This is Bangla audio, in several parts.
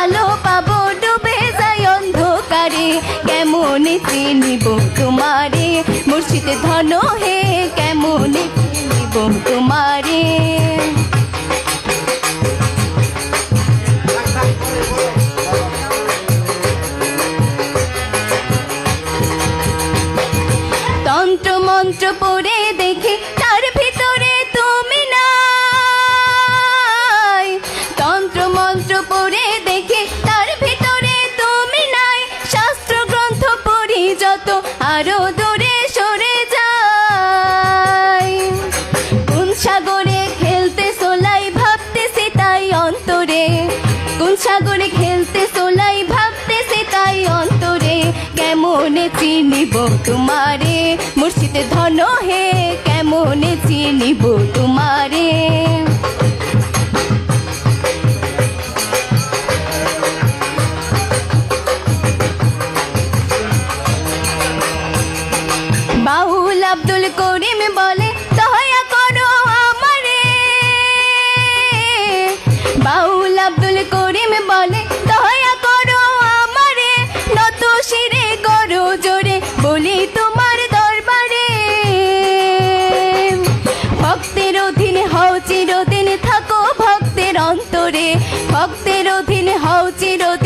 আলো পাবো, ডুবে যাই অন্ধকারে। কেমন চিনিব তোমারে? মুর্শিদ ধন হে, কেমন চিনিব তোমারে? তন্ত্র মন্ত্র পড়ে দেখে যত আরও দূরে সরে যায় কোন সাগরে খেলতে সোলাই ভাবতেছে তাই অন্তরে। কোন সাগরে খেলতে সোলাই ভাবতেছে তাই অন্তরে। কেমন চিনিব তোমারে? মুর্শিদ ধন হে, কেমন চিনিব তোমারে করিম বলে, দয়া করো আমারে। বাউল আব্দুল করিম বলে, দয়া করো আমারে। নত শিরে করো জোরে, বলি তোমার দরবারে। ভক্তের অধীনে হও চিরদিন থাকো ভক্তের অন্তরে। ভক্তের অধীনে হও চিরদিন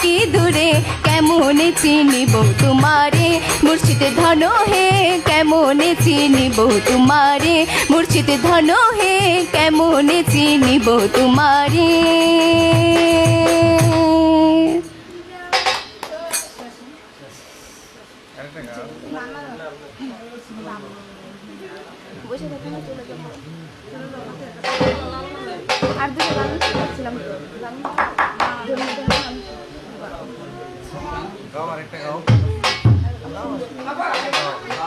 থাকি দূরে, কেমন চিনিব তোমারে? মুর্শিদ ধন হে, কেমন চিনিব তোমারে? মুর্শিদ ধন হে, কেমন চিনিব তোমারে? আর দুটো Go, Marita, go. Go.